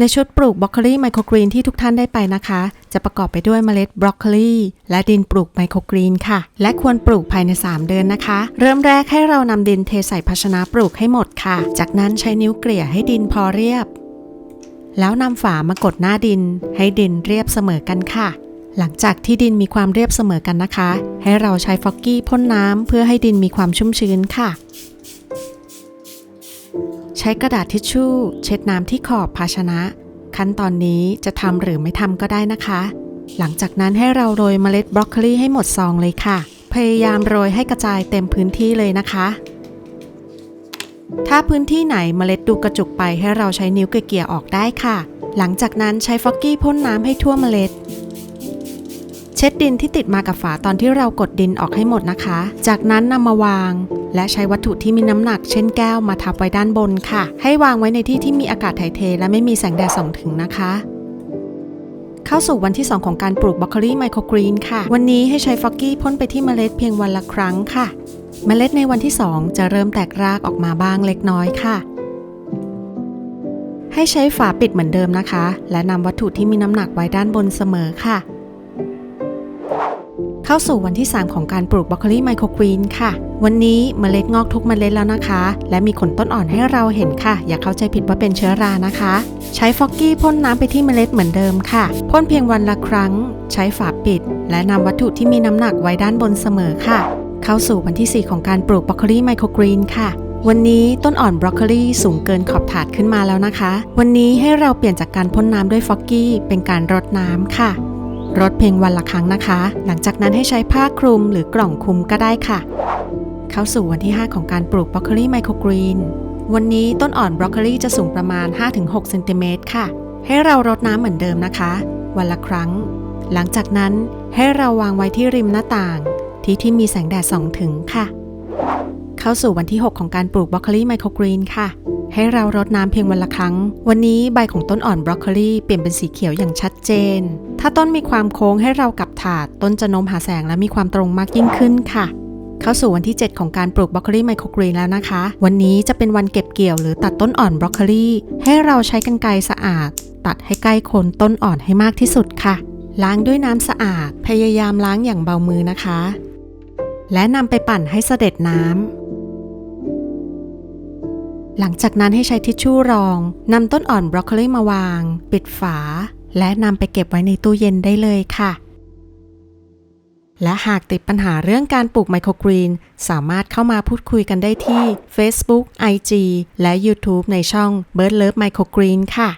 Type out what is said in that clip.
ในชุดปลูกบรอกโคลีไมโครกรีนที่ทุกท่านได้ไปนะคะ จะประกอบไปด้วยเมล็ดบรอกโคลีและดินปลูกไมโครกรีนค่ะ และควรปลูกภายใน 3 เดือนนะคะ เริ่มแรกให้เรานำดินเทใส่ภาชนะปลูกให้หมดค่ะ จากนั้นใช้นิ้วเกลี่ยให้ดินพอเรียบ แล้วนำฝามากดหน้าดิน ให้ดินเรียบเสมอกันค่ะ หลังจากที่ดินมีความเรียบเสมอกันนะคะ ให้เราใช้ฟอกกี้พ่นน้ำเพื่อให้ดินมีความชุ่มชื้นค่ะ ใช้กระดาษทิชชู่ เช็ดน้ำที่ขอบภาชนะ ขั้นตอนนี้จะทำหรือไม่ทำก็ได้นะคะ หลังจากนั้นให้เราโรยเมล็ดบรอกโคลีให้หมดซองเลยค่ะ พยายามโรยให้กระจายเต็มพื้นที่เลยนะคะ ถ้าพื้นที่ไหนเมล็ดดูกระจุกไปให้เราใช้นิ้วเกลี่ยออกได้ค่ะ หลังจากนั้นใช้ฟอกกี้พ่นน้ำให้ทั่วเมล็ด เช็ดดินที่ติดมากับฝาตอนที่เรากดดินออกให้หมดนะคะ จากนั้นนำมาวาง และใช้วัตถุที่มีน้ำหนัก เช่นแก้วมาทับไว้ด้านบนค่ะ ให้วางไว้ในที่ที่มีอากาศถ่ายเท และไม่มีแสงแดดส่องถึงนะคะ เข้าสู่วันที่ 2 ของการปลูกบรอกโคลีไมโครกรีนค่ะ วันนี้ให้ใช้ฟอกกี้พ่นไปที่เมล็ดเพียงวันละครั้งค่ะ เมล็ดในวันที่ 2 จะเริ่มแตกรากออกมาบ้างเล็กน้อยค่ะให้ใช้ฝาปิดเหมือนเดิมนะคะ และนำวัตถุที่มีน้ำหนักไว้ด้านบนเสมอค่ะ เข้าสู่วันที่ 3 ของการปลูกบรอกโคลีไมโครกรีนค่ะ วันนี้เมล็ดงอกทุกเมล็ดแล้วนะคะ และมีขนต้นอ่อนให้เราเห็นค่ะ อย่าเข้าใจผิดว่าเป็นเชื้อรานะคะ ใช้ฟอกกี้พ่นน้ำไปที่เมล็ดเหมือนเดิมค่ะพ่นเพียงวันละครั้ง ใช้ฝาปิด และนำวัตถุที่มีน้ำหนักไว้ด้านบนเสมอค่ะ เข้าสู่วันที่ 4 ของการปลูกบรอกโคลีไมโครกรีนค่ะวันนี้ต้นอ่อนบรอกโคลีสูงเกินขอบถาดขึ้นมาแล้วนะคะ วันนี้ให้เราเปลี่ยนจากการพ่นน้ำด้วยฟอกกี้เป็นการรดน้ำค่ะ รดเพียงวันละครั้งนะคะ หลังจากนั้นให้ใช้ผ้าคลุมหรือกล่องคลุมก็ได้ค่ะ เข้าสู่วันที่ 5 ของการปลูกบรอกโคลีไมโครกรีน วันนี้ต้นอ่อนบรอกโคลีจะสูงประมาณ 5-6เซนติเมตรค่ะ ให้เรารดน้ำเหมือนเดิมนะคะ วันละครั้ง หลังจากนั้นให้เราวางไว้ที่ริมหน้าต่าง ที่ที่มีแสงแดดส่องถึงค่ะ เข้าสู่วันที่ 6 ของการปลูกบรอกโคลีไมโครกรีนค่ะ ให้เรารดน้ำเพียงวันละครั้ง วันนี้ใบของต้นอ่อนบรอกโคลีเปลี่ยนเป็นสีเขียวอย่างชัดเจน ถ้าต้นมีความโค้งให้เรากลับถาด ต้นจะโน้มหาแสงและมีความตรงมากยิ่งขึ้นค่ะ เข้าสู่วันที่ 7 ของการปลูกบรอกโคลีไมโครกรีนแล้วนะคะ วันนี้จะเป็นวันเก็บเกี่ยวหรือตัดต้นอ่อนบรอกโคลีให้เราใช้กรรไกรสะอาด ตัดให้ใกล้โคนต้นอ่อนให้มากที่สุดค่ะ ล้างด้วยน้ำสะอาด พยายามล้างอย่างเบามือนะคะ และนำไปปั่นให้เสด็จน้ำ หลังจากนั้นให้ใช้ทิชชู่รองนำต้นอ่อนบรอกโคลีมาวาง ปิดฝา และนำไปเก็บไว้ในตู้เย็นได้เลยค่ะ และหากติดปัญหาเรื่องการปลูกไมโครกรีน สามารถเข้ามาพูดคุยกันได้ที่ Facebook IG และ YouTube ในช่อง Bird Love Microgreen ค่ะ